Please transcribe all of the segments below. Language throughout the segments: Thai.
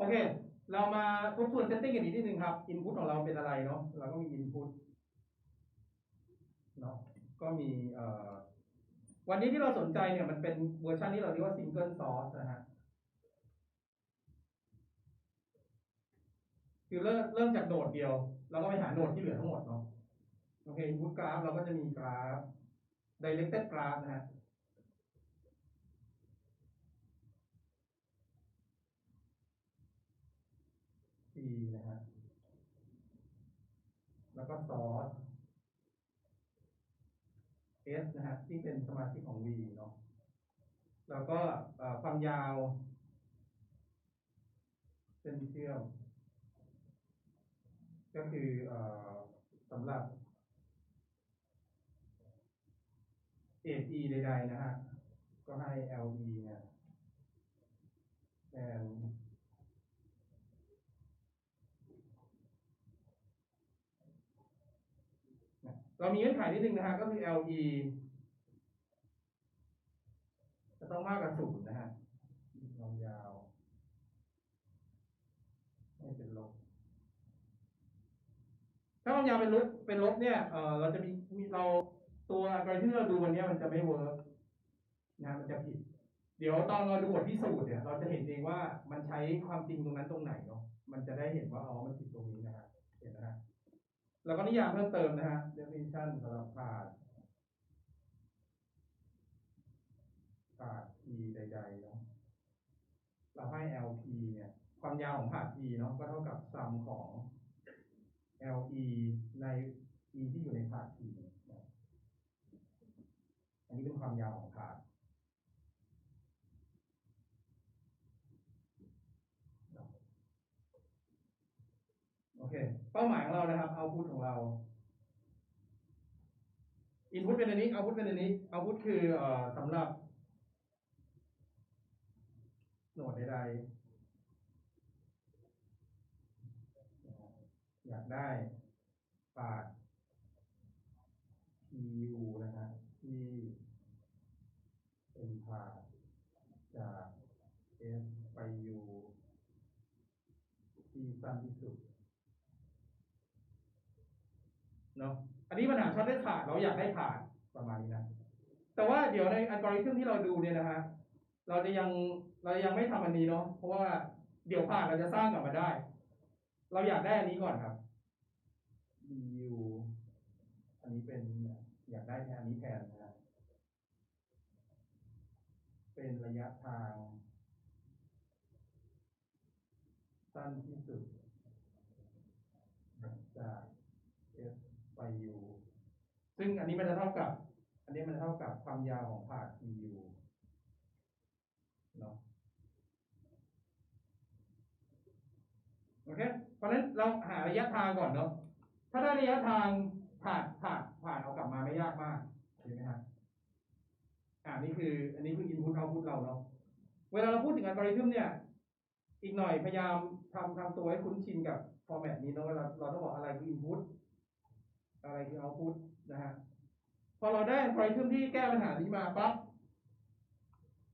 โอเค เรามาทบทวนเซตติ้งกันอีกนิดนึงครับ input ของเราเป็นอะไรเนาะเราก็มี input เนาะก็มีเอ่อวันนี้ที่เราสนใจเนี่ยมันเป็นเวอร์ชันที่เราเรียกว่า single source นะฮะคือเริ่มเริ่มจากโนดเดียว แล้วก็ไปหาโนดที่เหลือทั้งหมดเนาะโอเค input graph เราก็จะมีกราฟ directed graph นะฮะ T นะฮะแล้วก็ source S นะฮะที่เป็นสมาชิกของ V เนาะแล้วก็ความยาวเส้นเชื่อม ก็คืออสำหรับ AE ใดๆนะฮะ ก็ให้ LE เนี่ยแทน เรามีเงื่อนไขนิดนึงนะฮะก็คือ LE จะต้องมากกว่าศูนย์นะฮะความยาวให้เป็นลบ ถ้าความยาวเป็นลบเป็นลบเนี่ยเออเราจะมีมีเราตัวอัลกอริทึมที่เราดูวันนี้มันจะไม่เวิร์กนะมันจะผิด เดี๋ยวตอนเราดูบทพิสูจน์เนี่ย เราจะเห็นเองว่ามันใช้ความจริงตรงนั้นตรงไหนเนาะมันจะได้เห็นว่าอ๋อมันผิดตรงนี้นะฮะเห็นนะฮะ แล้วก็นิยามเพิ่มเติมนะฮะ definition สำหรับผานผ่าน P ใดๆเนาะเราให้ LP เนี่ย ความยาวของผาน P เนาะก็เท่ากับ sum ของ LE ใน E ที่อยู่ในผ่าน P อันนี้เป็นความยาวของผานโอเค เป้าหมายของเรานะครับเอาพุทของเราอินพุตเป็นอันนี้เอาพุทเป็นอันนี้เอาพุทคือเอ่อสำหรับโหนดใดๆอยากได้ปาด PU นะฮะที่เป็นผ่านจาก S ไป U ที่สั้นที่สุด เนาะ อันนี้ปัญหาช็อตได้ผ่านเราอยากได้ผ่านประมาณนี้นะแต่ว่าเดี๋ยวในอัลกอริทึมที่เราดูเนี่ยนะฮะเราจะยังเรายังไม่ทำอันนี้เนาะเพราะว่าเดี๋ยวผ่านเราจะสร้างกลับมาได้ เราอยากได้อันนี้ก่อนครับ du อันนี้เป็นอยากได้แทนอันนี้แทนนะฮะเป็นระยะทาง สั้นที่สุดจาก S ไป U ซึ่งอันนี้มันจะเท่ากับ อันนี้มันจะเท่ากับความยาวของผ่าน PU เนาะโอเค เพราะฉะนั้นเราหาระยะทางก่อนเนาะ ถ้าได้ระยะทางผ่านผ่านผ่านเอากลับมาไม่ยากมากเห็นไหมฮะอ่านี่คือ อันนี้คือ input output เราเนาะ เวลาเราพูดถึงอัลกอริทึมเนี่ย อีกหน่อยพยายามทำทำตัวให้คุ้นชินกับ format นี้เนาะเวลาเราต้องบอกอะไรคือ input อะไรคือ output นะฮะพอเราได้อัลกอริทึมที่แก้ปัญหานี้มาปั๊บ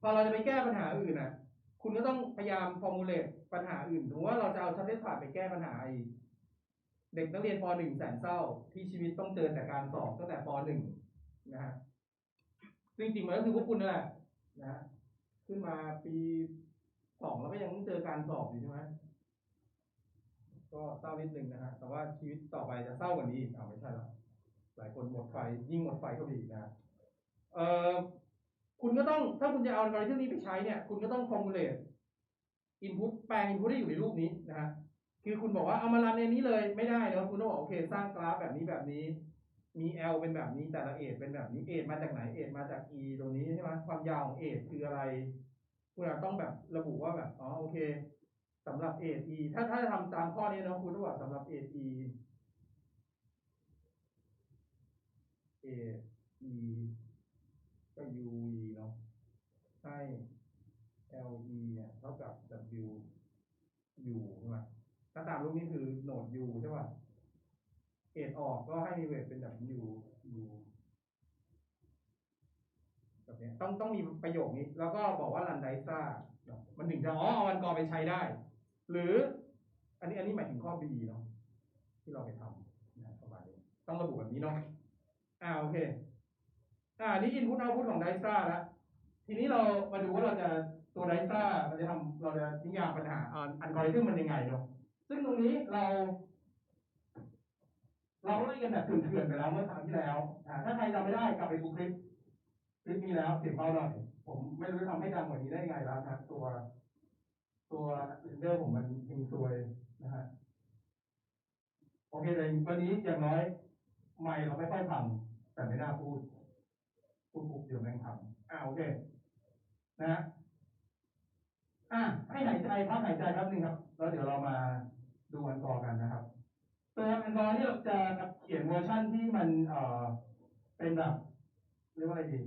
พอเราจะไปแก้ปัญหาอื่นน่ะ คุณก็ต้องพยายาม formulate ปัญหาอื่นถึงว่าเราจะเอาชัดเจนผ่านไปแก้ปัญหาไอ้เด็กนักเรียนป .1 แสนเศร้าที่ชีวิตต้องเจอแต่การสอบตั้งแต่ป .1 นะฮะซึ่งจริงๆมันก็คือพวกคุณนั่นแหละนะฮะขึ้นมาปีสองแล้วก็ยังต้องเจอการสอบอยู่ใช่ไหมก็เศร้านิดนึงนะฮะแต่ว่าชีวิตต่อไปจะเศร้ากว่านี้อ้าวไม่ใช่หรอก หลายคนหมดไฟยิ่งหมดไฟเข้าไปอีนะเอ่อคุณก็ต้องถ้าคุณจะเอาอัลกอริทึมนี้ไปใช้เนี่ยคุณก็ต้อง formulate input แปลง input ที่อยู่ในรูปนี้นะฮะคือคุณบอกว่าเอามารันในนี้เลยไม่ได้นะคุณต้องบอกโอเค สร้างกราฟแบบนี้แบบนี้ มี L เป็นแบบนี้แต่ละเอทเป็นแบบนี้เอทมาจากไหนเอทมาจาก E ตรงนี้ใช่ไหมความยาวของเอทคืออะไร คุณอาจต้องแบบระบุว่าแบบอ๋อโอเคสำหรับเอท E ถ้าถ้าจะทำตามข้อนี้นะคุณต้องบอกสำหรับเอท E เอท E ก็ UV เนาะให้ LE เนี่ยเท่ากับ W U ใช่ไหมถ้าตามรูปนี้คือโหนด U ใช่ป่ะเอทออกก็ให้มีเวทเป็น W U แบบเนี้ยต้องต้องมีประโยคนี้ แล้วก็บอกว่ารันไดซ่า มันถึงจะอ๋อเอาวันกอไปใช้ได้ หรือ อันนี้อันนี้หมายถึงข้อ B เนาะที่เราไปทำนะประมาณนี้ต้องระบุแบบนี้เนาะ อ่าโอเค อ่านี่ input output ของ Dysa แล้วทีนี้เรามาดูว่าเราจะตัว Dysa มันจะทำเราจะนิยามปัญหาอันกอริทึมมันยังไงเนาะซึ่งตรงนี้เรา เราไล่กันแบบเถื่อนๆไปแล้วเมื่อครั้งที่แล้วอ่าถ้าใครจำไม่ได้กลับไปดูคลิปคลิปนี้แล้วเสียงเบาหน่อยผมไม่รู้จะทำให้ดังกว่านี้ได้ยังไงแล้วนะครับตัว ตัวเรนเดอร์ผมมันยิงซวยนะฮะโอเคเลยวันนี้อย่างน้อยไม่เราไม่ค่อยทำ แต่ไม่น่าพูด พูดปุ๊บเดี๋ยวแม่งทำอ่าโอเค นะฮะอะให้หายใจพักหายใจแป๊บนึงครับ แล้วเดี๋ยวเรามาดูอันกอร์กันนะครับ ตัวอันกอร์นี่เราจะเขียนเวอร์ชั่นที่มันเอ่อเป็นแบบเรียกว่าอะไรดี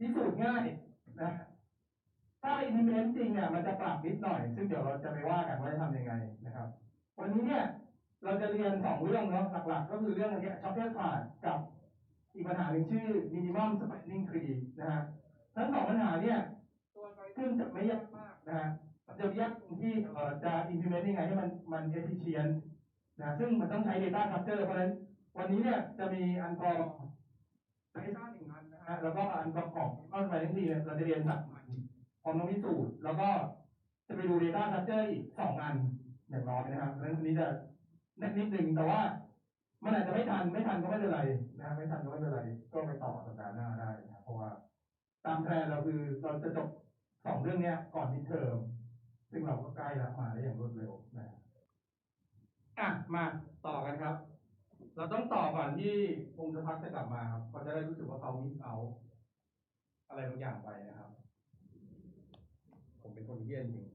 พิสูจน์ง่ายนะถ้า implement จริงเนี่ยมันจะปรับนิดหน่อย ซึ่งเดี๋ยวเราจะไปว่ากันว่าจะทำยังไงนะครับ วันนี้เนี่ยเราจะเรียนสองเรื่องเนาะหลักๆ ก็คือเรื่องอันเนี้ช็อปเปอร์ขาดกับ อีกปัญหาหนึ่งชื่อ minimum spanning tree นะฮะทั้งสองปัญหาเนี่ยตัวไกขึ้นจะไม่ยากมากนะฮะมันจะยากตรงที่เอ่อจะ implement ยังไงให้มันมัน efficient นะซึ่งมันต้องใช้ data structure เพราะฉะนั้นวันนี้เนี่ยจะมีอันกรองไดซ่าหนึ่งอันนะฮะแล้วก็อันประกอบข้อสมัยทั้งทีเนี่ยเราจะเรียนสักมันพร้อมน้องพิสูจน์แล้วก็จะไปดู data structure อีกสองอันอย่างน้อยนะครับเพราะฉะนั้นวันนี้จะนิดนิดหนึ่งแต่ว่า มันอาจจะไม่ทันไม่ทันก็ไม่เป็นไรนะฮะไม่ทันก็ไม่เป็นไร ก็ไปต่อสัปดาห์หน้าได้นะครับเพราะว่าตามแพลนเราคือเราจะจบสองเรื่องเนี้ย ก่อนมิดเทอมซึ่งเราก็ใกล้แล้วมาได้อย่างรวดเร็วนะฮะอะมาต่อกันครับ เราต้องต่อก่อนที่พงศพักดิ์จะกลับมาครับเขาจะได้รู้สึกว่าเขามิสเอา อะไรบางอย่างไปนะครับ ผมเป็นคนเยี่ยจริง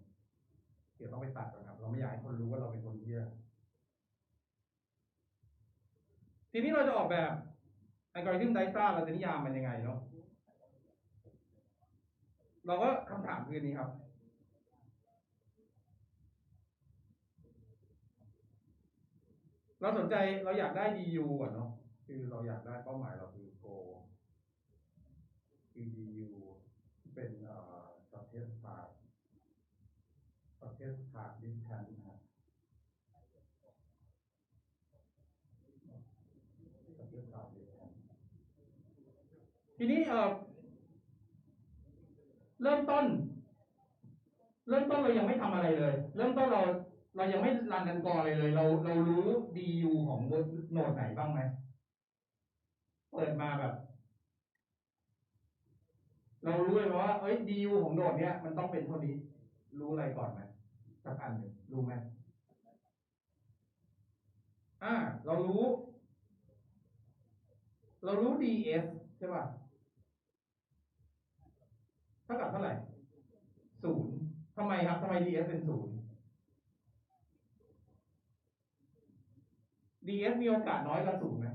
เดี๋ยวต้องไปตัดก่อนครับ เราไม่อยากให้คนรู้ว่าเราเป็นคนเยี่ย ทีนี้เราจะออกแบบอัลกอริทึมไดซ่าเราจะนิยามมันยังไงเนาะเราก็คำถามคือนี้ครับ เราสนใจเราอยากได้ DU ก่อนเนาะคือเราอยากได้เป้าหมายเราคือ Go คือ DU เป็นเอ่อ Surface Part Surface Part Distance นะฮะ Surface Part Distance ทีนี้เออเริ่มต้น เริ่มต้นเรายังไม่ทำอะไรเลย เริ่มต้นเรา เรายังไม่รันกันกอเลยเลย เราเรารู้ DU ของโนดไหนบ้างไหมเปิดมาแบบ เรารู้เลยว่า เอ้ย DU ของโนดเนี้ยมันต้องเป็นเท่านี้ รู้อะไรก่อนไหมสักอันหนึ่งรู้ไหมอ่า เรารู้ เรารู้ DS ใช่ป่ะ เท่ากับเท่าไหร่ ศูนย์ทำไม ครับทำไม ds เป็นศูนย์ ds มีโอกาสน้อยกว่าศูนย์ไหม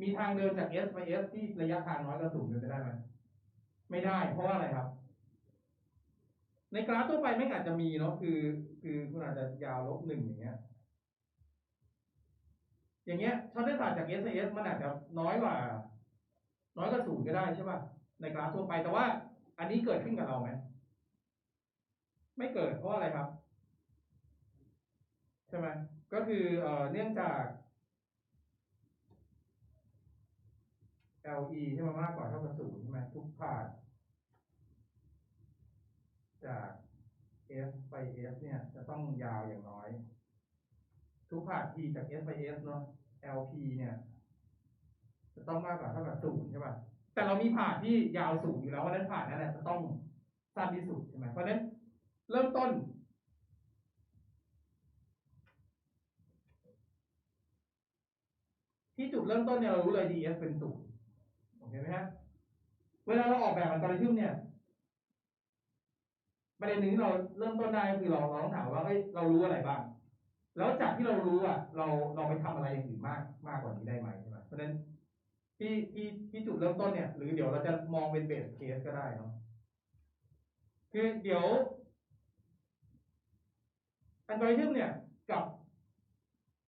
มีทางเดินจาก s ไป s ที่ระยะทางน้อยกว่าศูนย์เป็นไปได้ไหมไม่ได้ เพราะว่าอะไรครับ ในกราฟทั่วไปไม่อาจจะมีเนาะคือ คือคุณอาจจะยาวลบหนึ่งอย่างเงี้ย อย่างเงี้ยช็อตเส้นผ่านจาก s ไป s มันอาจจะน้อยกว่า น้อยกว่าศูนย์ก็ได้ใช่ป่ะในกราฟทั่วไปแต่ว่า อันนี้เกิดขึ้นกับเราไหม ไม่เกิดเพราะอะไรครับ ใช่ไหมก็คือเอ่อเนื่องจาก LE ใช่ไหมมากกว่าเท่ากับศูนย์ใช่ไหมทุกผ่านจาก S ไป S เนี่ย จะต้องยาวอย่างน้อย ทุกผ่าน T จาก S ไป S เนาะ LP เนี่ย จะต้องมากกว่าเท่ากับศูนย์ใช่ป่ะแต่เรามีผ่านที่ยาวสูงอยู่แล้วเพราะนั้นผ่านนั้นนะจะต้องสั้นที่สุดใช่ไหมเพราะนั้น เริ่มต้นที่จุดเริ่มต้นเนี่ยเรารู้เลย ds เป็นศูนย์โอเคไหมฮะ เวลาเราออกแบบอัลกอริทึมเนี่ยประเด็นหนึ่งที่เราเริ่มต้นได้คือเราเราต้องถามว่าเอ้ยเรารู้อะไรบ้าง แล้วจากที่เรารู้อะ เราเราไปทำอะไรอย่างอื่นมากมากกว่านี้ได้ไหมใช่ไหมเพราะฉะนั้นที่ที่ที่จุดเริ่มต้นเนี่ย หรือเดี๋ยวเราจะมองเป็นเบสเคสก็ได้เนาะคือเดี๋ยว อัลกอริทึมเนี่ยกับ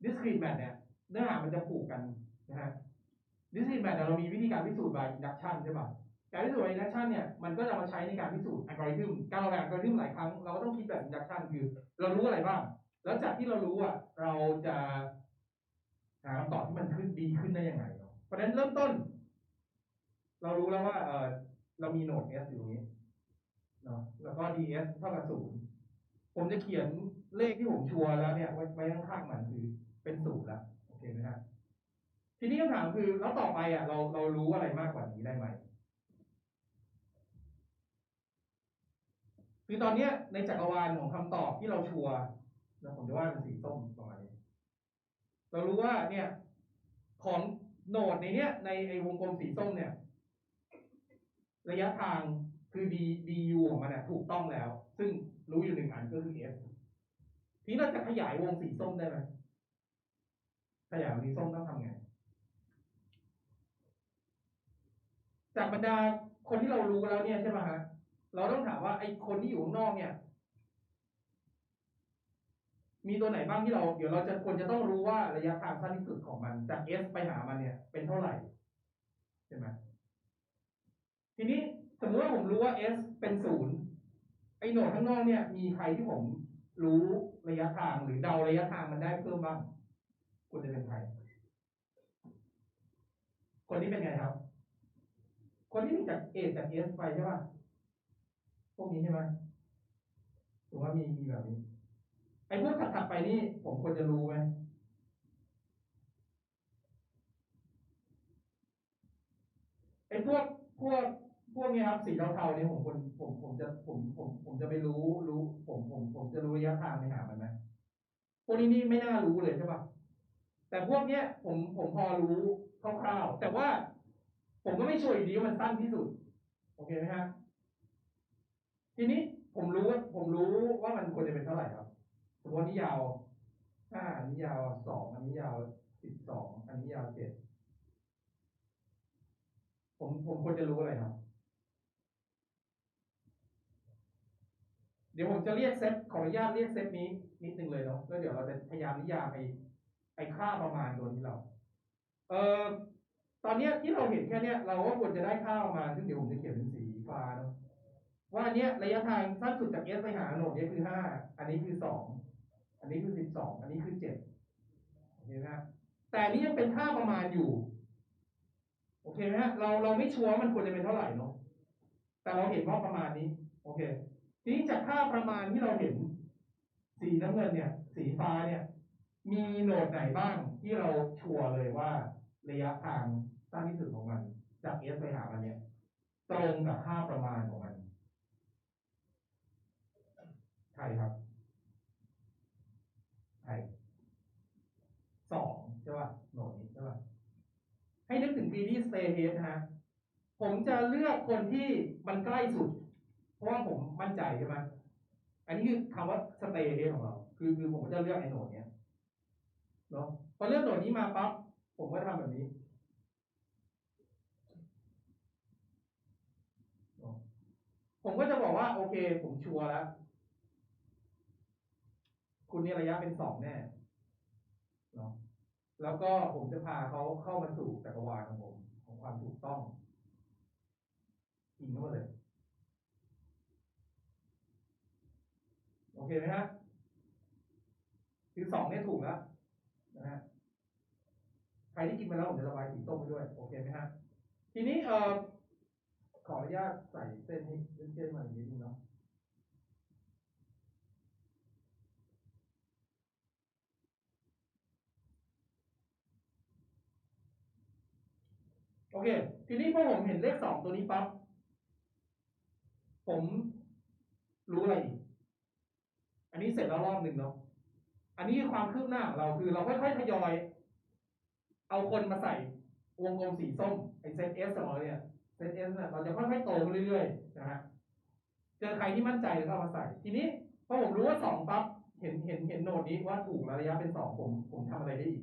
discrete math เนี่ยเนื้อหามันจะผูกกันนะฮะ discrete math เนี่เรามีวิธีการพิสูจน์ by induction ใช่ป่ะการพิสูจน์แบบ induction เนี่ยมันก็จะมาใช้ในการพิสูจน์อัลกอริทึมการออกแบบอัลกอริทึมหลายครั้งเราก็ต้องคิดแบบ induction คือ เรารู้อะไรบ้าง แล้วจากที่เรารู้อะเราจะหาคำตอบที่มันขึ้นดีขึ้นได้ยังไงเนาะเพราะฉะนั้นเริ่มต้น เรารู้แล้วว่าเออเรามีโหนด s อยู่ตรงนี้เนาะแล้วก็ ds เท่ากับศูนย์ ผมจะเขียนเลขที่ผมชัวร์แล้วเนี่ย ไว้ไว้ข้างๆมันคือเป็นศูนย์แล้วโอเคไหมฮะทีนี้คำถามคือแล้วต่อไปอะเราเรารู้อะไรมากกว่านี้ได้ไหมคือตอนเนี้ยในจักรวาลของคำตอบที่เราชัวร์นะผมจะว่าดเป็นสีส้มประมาณนี้เรารู้ว่าเนี่ย ของโหนดในเนี้ยในไอ้วงกลมสีส้มเนี่ย ระยะทางคือ d du ของมันน่ะถูกต้องแล้ว ซึ่ง รู้อยู่หนึ่งอันก็คือ s ทีนี้เราจะขยายวงสีส้มได้ไหมขยายวงสีส้มต้องทำไง จากบรรดาคนที่เรารู้แล้วเนี่ยใช่ไหมฮะเราต้องถามว่าไอ้คนที่อยู่ข้างนอกเนี่ย มีตัวไหนบ้างที่เรา เดี๋ยวเราจะควรจะต้องรู้ว่าระยะทางสั้นที่สุดของมัน จาก s ไปหามันเนี่ย เป็นเท่าไหร่ใช่ไหมทีนี้สมมติว่าผมรู้ว่า s เป็นศูนย์ อ้โหนดข้างนอกเนี่ย มีใครที่ผมรู้ระยะทางหรือเดาระยะทางมันได้เพิ่มบ้างควรจะเป็นใคร คนนี้เป็นไงครับ คนที่มีจาก a จาก s ไปใช่ป่ะพวกนี้ใช่ไหมถูกว่ามีมีแบบนี้ ไอ้พวกถัดๆไปนี่ผมควรจะรู้ไหมไอ้พวกพวก พวกนี้ครับสีเทาๆเนี่ยผมควรผมผมจะผมผมผมจะไปรู้รู้ ผมผมผมจะรู้ระยะทางไปหามันไหมพวกนี้นี่ไม่น่ารู้เลยใช่ป่ะแต่พวกเนี้ย ผมผมพอรู้คร่าวๆแต่ว่า ผมก็ไม่ชัวยดีว่ามันสั้นที่สุด โอเคไหมฮะทีนี้ผมรู้ว่าผมรู้ว่ามันควรจะเป็นเท่าไหร่ครับสมมตินี่ยาวห้าอันนี้ยาวสองอันนี้ยาวสิบสองอันนี้ยาวเจ็ดผมผมควรจะรู้อะไรครับ เดี๋ยวผมจะเรียกเซตขออนุญาตเรียกเซตนี้นิดนึงเลยเนาะแล้วเดี๋ยวเราจะพยายามนิยามไอ้ไอ้ค่าประมาณตัวนี้เรา เอ่อตอนนี้ที่เราเห็นแค่เนี้ยเราก็ควรจะได้ค่าประมาณซึ่งเดี๋ยวผมจะเขียนเป็นสีฟ้าเนาะว่าอันเนี้ยระยะทางสั้นสุดจาก S ไปหาโหนดเนี้ยคือห้าอันนี้คือสองอันนี้คือสิบสองอันนี้คือเจ็ดโอเคไหมฮะแต่นี้ยังเป็นค่าประมาณอยู่ โอเคไหมฮะเราเราไม่ชัวร์มันควรจะเป็นเท่าไหร่เนาะแต่เราเห็นว่าประมาณนี้ โอเค ทีนี้จากค่าประมาณที่เราเห็น สีน้ำเงินเนี่ย สีฟ้าเนี่ย มีโหนดไหนบ้างที่เราชัวร์เลยว่าระยะทางสั้นที่สุดของมัน จาก S ไปหามันเนี่ย ตรงกับค่าประมาณของมันใช่ครับใช่สองใช่ป่ะโหนดนี้ใช่ป่ะให้นึกถึง greedy stay head นะฮะผมจะเลือกคนที่มันใกล้สุด เพราะว่าผมมั่นใจใช่ไหมอันนี้คือคำว่า stay head ของเรา คือคือผมก็จะเลือกไอ้โหนดเนี้ยเนาะพอเลือกโหนดนี้มาปั๊บผมก็ทำแบบนี้ผมก็จะบอกว่า โอเค ผมชัวร์แล้ว คุณนี่ระยะเป็นสองแน่เนาะแล้วก็ผมจะพาเขาเข้ามาสู่จักรวาลของผม ของความถูกต้องอิงเข้ามาเลย โอ เคไหมฮะคือสองเนี่ยถูกแล้วนะฮะใครที่กินไปแล้วผมจะระบายสีส้มไปด้วย โอเคไหมฮะทีนี้เอ่อขออนุญาตใส่เส้นนี้เส้นมาอีกนิดนึงเนาะโอเค ทีนี้พอผมเห็นเลขสองตัวนี้ปั๊บ ผมรู้อะไรอีก อันนี้เสร็จแล้วรอบหนึ่งเนาะอันนี้ความคืบหน้าของเราคือเราค่อยๆทยอย เอาคนมาใส่วงกลมสีส้มไอ้เซตเอสของเราเนี่ยเซตเอสเนี่ยเราจะค่อยๆโตขึ้นเรื่อยๆนะฮะเจอใครที่มั่นใจก็เอามาใส่ ทีนี้พอผมรู้ว่าสองปั๊บเห็นเห็นเห็นโนดนี้ว่าถูกระยะเป็นสองผม ผมทำอะไรได้อีก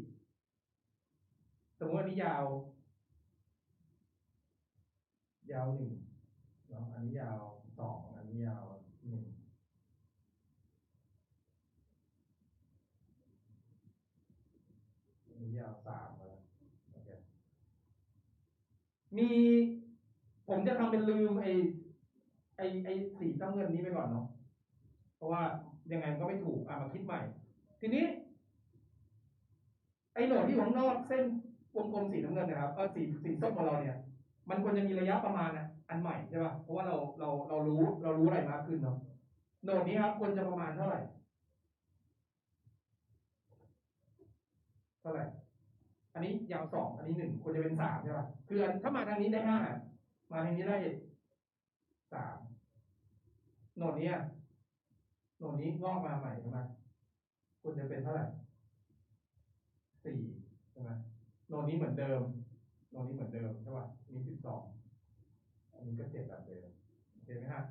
สมมติว่านี้ยาว ยาวหนึ่งเนาะอันนี้ยาวสองอันนี้ยาวหนึ่ง อันนี้ยาวสา มีผมจะทำเป็นลืมไอ้ไอ้ไอ้สีน้ำเงินนี้ไปก่อนเนาะเพราะว่ายังไงมันก็ไม่ถูกอะมาคิดใหม่ ทีนี้ ไอ้โหนดที่อยู่ข้างนอกเส้นวงกลมสีน้ำเงินนะครับเออสีสีส้มของเราเนี่ย มันควรจะมีระยะประมาณอะอันใหม่ใช่ป่ะเพราะว่าเราเราเรารู้เรารู้อะไรมากขึ้นเนาะโหนดนี้ครับควรจะประมาณเท่าไหร่เท่าไหร่ อันนี้ยาวสองอันนี้หนึ่งควรจะเป็นสามใช่ป่ะคืออันถ้ามาทางนี้ได้ห้ามาทางนี้ได้สามโหนดนี้โหนดนี้งอกมาใหม่ใช่ไหมควรจะเป็นเท่าไหร่สี่ใช่ไหมโหนดนี้เหมือนเดิมโหนดนี้เหมือนเดิมใช่ป่ะมีสิบสองอันนี้ก็เจ็ดแบบเดิมเห็นไหมฮะ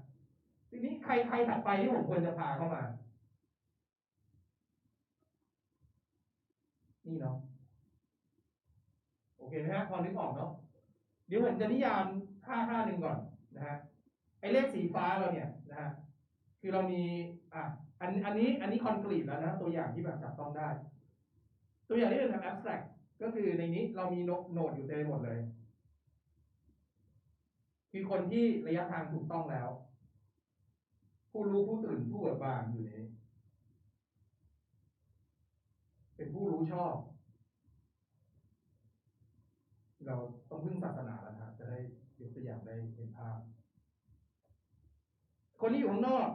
ทีนี้ใครใครถัดไปที่ผมควรจะพาเข้ามา นี่เนาะ โอเคไหมฮะพอนึกออกเนาะเดี๋ยวผมจะนิยามค่าค่าหนึ่งก่อนนะฮะไอ้เลขสีฟ้าเราเนี่ยนะฮะคือเรามีอะอันอันนี้อันนี้คอนกรีตแล้วนะตัวอย่างที่แบบจับต้องได้ ตัวอย่างที่เป็นแบบ abstract ก็คือในนี้เรามีโนดอยู่เต็มหมดเลย คือคนที่ระยะทางถูกต้องแล้ว ผู้รู้ผู้ตื่นผู้เบิกบานอยู่ในนี้ เป็นผู้รู้ชอบ เราต้องพึ่งศาสนาแล้วนะจะได้ยกตัวอย่างได้เห็นภาพ คนที่อยู่ข้างนอก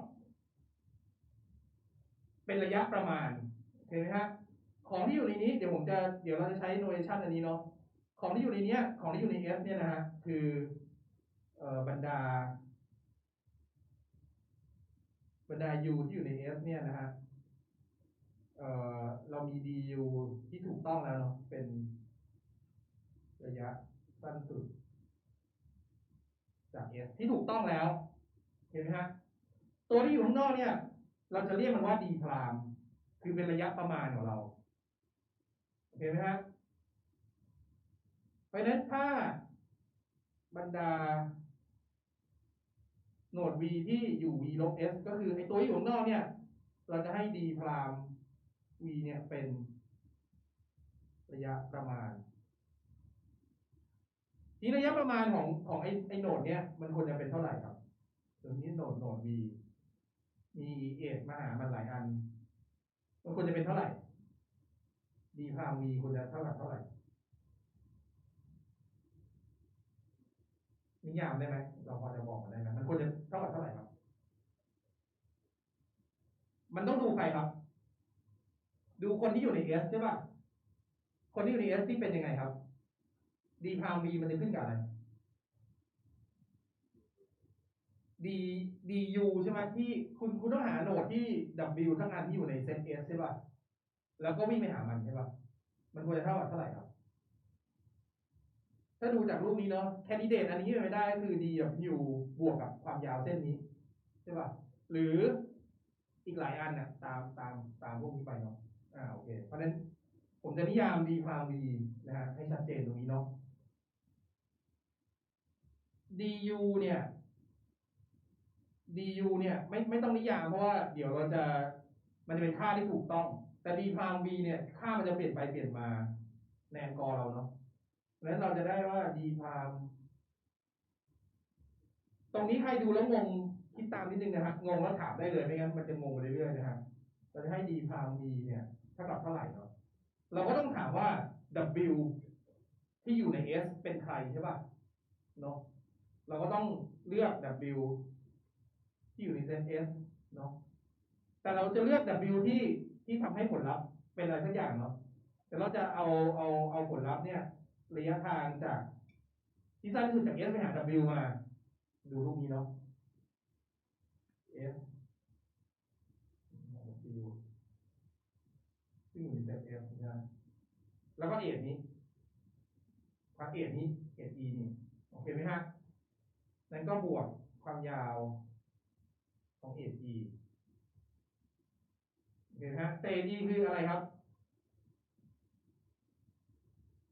เป็นระยะประมาณเห็นไหมฮะของที่อยู่ในนี้ เดี๋ยวผมจะเดี๋ยวเราจะใช้ notation อันนี้เนาะของที่อยู่ในนี้ของที่อยู่ใน S เนี่ยนะฮะคือเอ่อบรรดา บรรดา U ที่อยู่ใน S เนี่ยนะฮะเอ่อเรามี DU ที่ถูกต้องแล้วเนาะเป็น ระยะสั้นสุด จาก S ที่ถูกต้องแล้ว เห็นไหมฮะตัวที่อยู่ข้างนอกเนี่ย เราจะเรียกมันว่า D พรามคือเป็นระยะประมาณของเรา เห็นไหมฮะเพราะฉะนั้นถ้าบรรดาโหนด V ที่อยู่ V ลบ S ก็คือไอตัวที่อยู่ข้างนอกเนี่ย เราจะให้ D พราม V เนี่ยเป็นระยะประมาณ ทีระยะประมาณของของไอไอโหนดเนี่ยมันควรจะเป็นเท่าไหร่ครับตัวนี้โหนดโหนด V มีเอกมาหามันหลายอัน มันควรจะเป็นเท่าไหร่ D พราม V ควรจะเท่ากับเท่าไหร่นิยามได้ไหมเราพอจะบอกมันได้ไหมมันควรจะเท่ากับเท่าไหร่ครับ มันต้องดูใครครับ ดูคนที่อยู่ใน S ใช่ป่ะคนที่อยู่ใน S ที่เป็นยังไงครับ D พาม V มันจะขึ้นกับอะไร D DU ใช่ไหมที่คุณคุณต้องหาโหนดที่ W ทั้งอันที่อยู่ในเซต S ใช่ป่ะ แล้วก็วิ่งไปหามันใช่ป่ะ มันควรจะเท่ากับเท่าไหร่ครับ ถ้าดูจากรูปนี้เนาะแคนดิเดตอันนี้เป็นไปได้ก็คือ D กับ U บวกกับความยาวเส้นนี้ ใช่ป่ะ หรืออีกหลายอันน่ะ ตามตามตามพวกนี้ไปเนาะอ่าโอเค เพราะฉะนั้นผมจะนิยาม D พราม V นะฮะให้ชัดเจนตรงนี้เนาะ DU เนี่ย DU เนี่ย ไม่ไม่ต้องนิยามเพราะว่าเดี๋ยวเราจะมันจะเป็นค่าที่ถูกต้อง แต่ D พาม V เนี่ย ค่ามันจะเปลี่ยนไปเปลี่ยนมาในแนกอร์เราเนาะเพราะฉะนั้นเราจะได้ว่า D พามตรงนี้ใครดูแล้วงงคิดตามนิดนึงนะฮะงงแล้วถามได้เลยไม่งั้นมันจะงงไปเรื่อยๆนะฮะเราจะให้ D พาม V เนี่ยเท่ากับเท่าไหร่เนาะเราก็ต้องถามว่า W ที่อยู่ใน S เป็นใครใช่ป่ะเนาะ เราก็ต้องเลือก W ที่อยู่ในเซต S เนาะแต่เราจะเลือก W ที่ที่ทำให้ผลลัพธ์เป็นอะไรสักอย่างเนาะแต่เราจะเอาเอาเอาผลลัพธ์เนี่ย ระยะทางจากที่สั้นที่สุดจาก S ไปหา W มา ดูรูปนี้เนาะ S W ซึ่งอยู่ในเซต S นะแล้วก็เอทนี้ความเอทนี้เอท E นี่โอเคไหมฮะ นั้นก็บวกความยาวของเอท E โอเคไหมฮะเศษ E คืออะไรครับ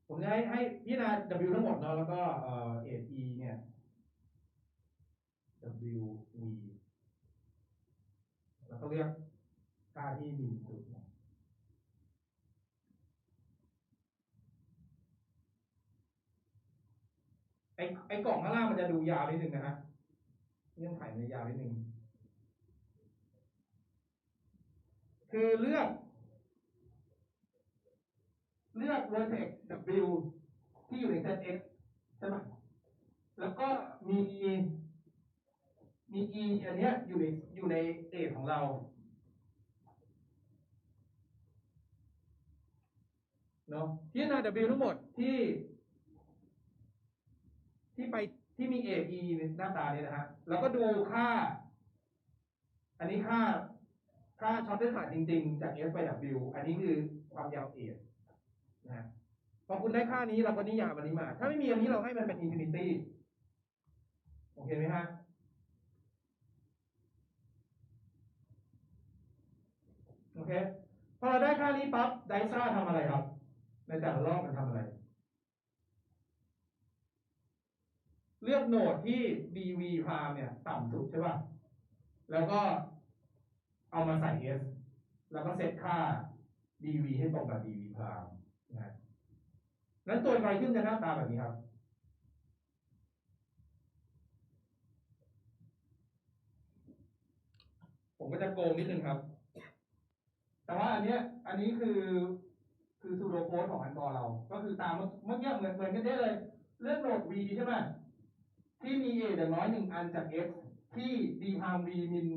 ผมจะให้ให้พิจารณา W ทั้งหมดเนาะแล้วก็เอ่อเอท E เนี่ย W V แล้วก็เลือกค่าที่ดีที่สุดเนาะ ไอไอกล่องข้างล่างมันจะดูยาวนิดนึงนะฮะเงื่อนไขมันจะยาวนิดนึงคือเลือก เลือก vertex W ที่อยู่ในเซต X ใช่ไหมแล้วก็มีมี E อันเนี้ยอยู่ในอยู่ในเอของเราเนาะพิจารณา W ทั้งหมดที่ ที่ไปที่มี A E หน้าตาเนี่ยนะฮะแล้วก็ดูค่า อันนี้ค่าค่าช็อตเดอร์ขาดจริงๆ จาก S ไป W อันนี้คือความยาว A นะฮะพอคุณได้ค่านี้เราก็นิยามอันนี้มา ถ้าไม่มีอันนี้เราให้มันเป็นอินฟินิตี้โอเคไหมฮะโอเคพอเราได้ค่านี้ปั๊บไดซ่าทำอะไรครับ ในแต่ละรอบมันทำอะไร เลือกโหนดที่ dv พามเนี่ย ต่ำสุดใช่ป่ะ แล้วก็เอามาใส่ s แล้วก็เซตค่า dv ให้ตรงกับ dv พามนะนั้นตัวไกลขึ้นจะหน้าตาแบบนี้ครับ ผมก็จะโกงนิดนึงครับ แต่ว่าอันเนี้ย อันนี้คือคือซูโดโค้ดของอันกอร์เรา ก็คือตามเมื่อกี้เหมือนเหมือนกันได้เลย เลือกโหนด v ใช่ไหม ที่มี a อย่างน้อยหนึ่งอันจาก x ที่ d พาม v มิน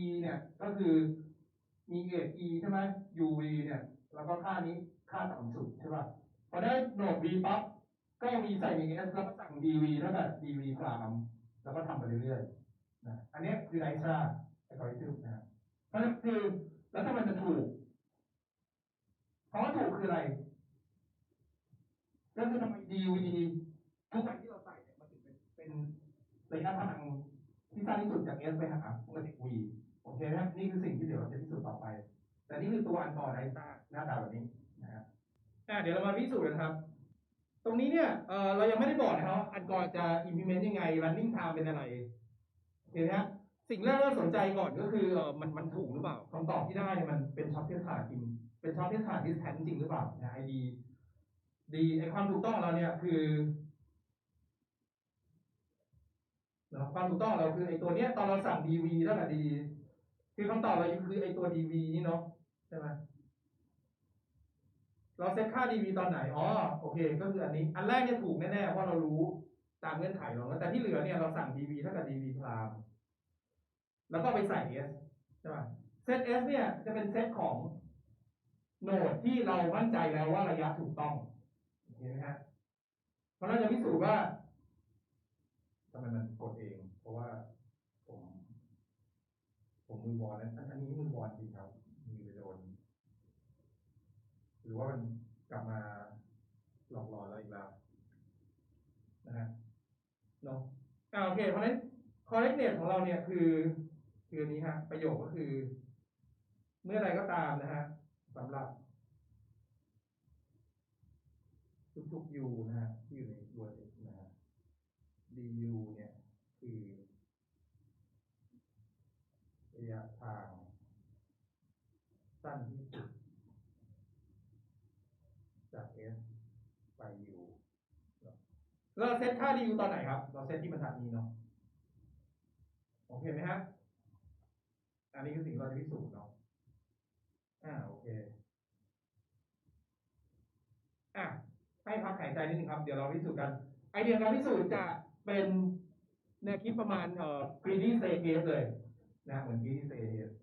e เนี่ย ก็คือมีเอ e ใช่ไหม uv เนี่ย แล้วก็ค่านี้ค่าต่ำสุดใช่ป่ะ พอได้โหนด v ปั๊บ ก็ v ใส่ใน s แล้วก็สั่ง dv เท่ากับ dv พรามแล้วก็ทำไปเรื่อยๆนะอันนี้คือไนซ่าไอคอยซึมนะฮะเพราะนั้นคือ แล้วถ้ามันจะถูกคำว่าถูกคืออะไร ก็คือทำไม dv ทุกครั้งที่เราใส่เนี่ยมันถึง ระยะทางที่สั้นที่สุดจาก s ไปหาปกติ v โอเคไหมนี่คือสิ่งที่เดี๋ยวเราจะพิสูจน์ต่อไป แต่นี่คือตัวอันต่อไนซ่าหน้าตาแบบนี้นะฮะอะเดี๋ยวเรามาพิสูจน์กันครับ ตรงนี้เนี่ยเออเรายังไม่ได้บอกนะครับอันกอร์จะ implement ยังไง running time เป็นอะไรโอเคนะฮะสิ่งแรกที่เราสนใจก่อนก็คือเออมันมันถูกหรือเปล่าคำตอบที่ได้เนี่ยมันเป็นช็อตเทสขาดจริงเป็นช็อตเทสขาดดิสแทนจริงหรือเปล่านะไอดีดีไอความถูกต้องของเราเนี่ยคือเนะความถูกต้องของเราคือไอตัวเนี้ยตอนเราสั่ง dv เท่ากับ d คือคำตอบเราคือไอตัว dv นี่เนาะใช่ไหมเราเซตค่า dv ตอนไหนอ๋อโอเค ก็คืออันนี้ อันแรกเนี่ยถูกแน่ๆเพราะเรารู้ตามเงื่อนไขเราแต่ที่เหลือเนี่ยเราสั่ง dv เท่ากับ dv พรามแล้วก็ไปใส่ s ใช่ไหมเซต s เนี่ยจะเป็นเซตของโหนดที่เรามั่นใจแล้วว่าระยะถูกต้องเห็นไหมฮะเพราะเราจะพิสูจน์ว่า ทำไมมันกดเอง เพราะว่าผม ผมมือบอลนะอันอันนี้มือบอลจริงครับมือไปโดน หรือว่ามันกลับมาหลอกหลอนเราอีกแล้วนะฮะเนาะอ่าโอเคเพราะฉะนั้น correctness ของเราเนี่ยคือ คืออันนี้ฮะ ประโยคก็คือ เมื่อใดก็ตามนะฮะสำหรับทุกๆ u นะฮะที่อยู่ใน vertex นะฮะ u เนี่ยคือระยะทาง สั้นที่สุด จาก S ไป U เนอะเราเซตค่า du ตอนไหนครับ เราเซตที่บรรทัดนี้เนาะโอเคไหมฮะอันนี้คือสิ่งที่เราจะพิสูจน์เนาะอ่าโอเคอะให้พักหายใจนิดนึงครับ เดี๋ยวเราพิสูจน์กัน ไอเดียการพิสูจน์จะ เป็นแนวคิดประมาณเอ่อปีนี้เ say เลยนะเหมือนปีนี้เ say